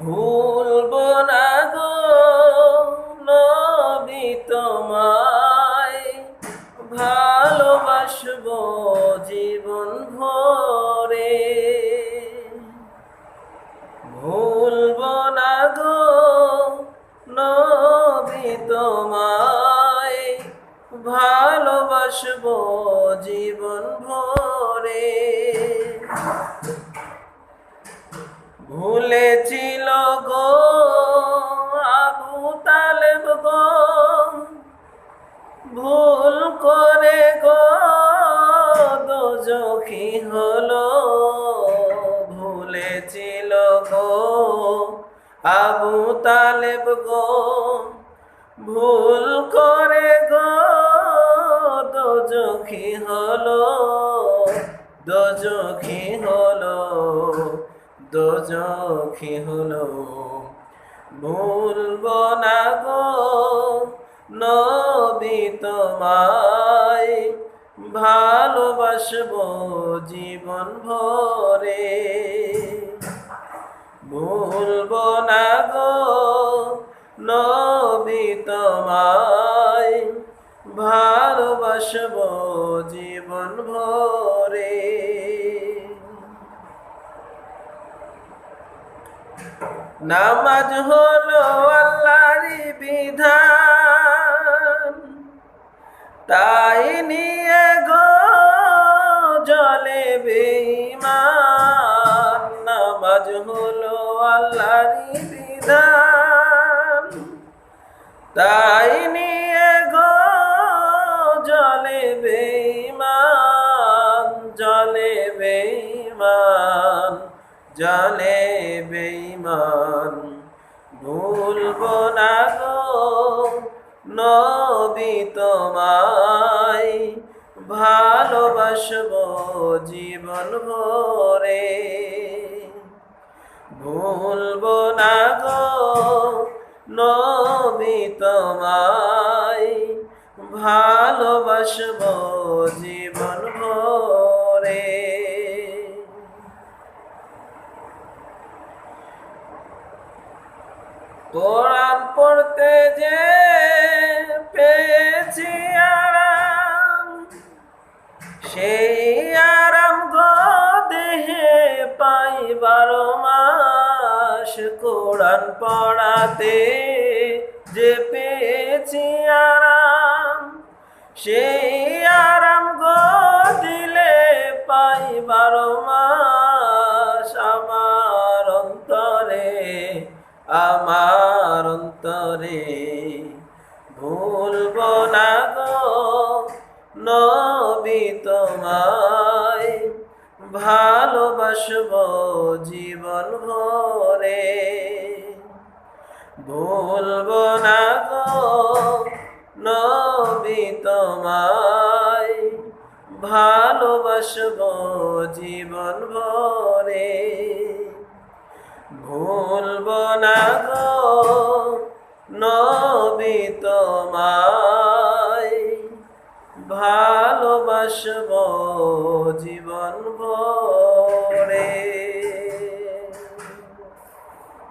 ভুলব না গো নবী তোমায়। ভালোবাসবো জীবন ভরে। ভুলব না গো নবী তোমায়। ভালোবাসবো জীবন ভরে। ভুল করে গো, দোজখি হলো, ভুলেছিল গো। আবু তালেব গো, ভুল করে গো, দোজখি হলো দোজখি হলো দোজখি হলো। ভুলব না গো নবী তোমায় ভালোবাসবো জীবন ভরে। ভুলব না গো নবী তোমায় ভালোবাসবো জীবন ভরে। নামাজ হলো আল্লাহরই বিধান। তাই নিয়ে গো জলে বেঈমান, নামাজ হলো আল্লাহরই বিধান। তাই নিয়ে গো জলে বেঈমান জলে বেঈমান জলে বেঈমান। ভুলব না গো নবী তোমায় ভালোবাসবো জীবন ভরে। ভুলব না গো নবী তোমায় ভালোবাসবো জীবন ভরে। কোরআন পড়তে যে পাই বারো মাস কোরআন পড়াতে, যে পেয়েছি আরাম, সেই আরাম গো দিলে পাই বারো মাস আমার অন্তরে আমার অন্তরে। ভুলব না গো নবী তোমায় ভালোবাসব জীবন ভরে। ভুলব না গো নবী তোমায়, ভালোবাসব জীবন ভরে। ভুলব না গো নবী তোমায় ভাসব জীবন ভরে।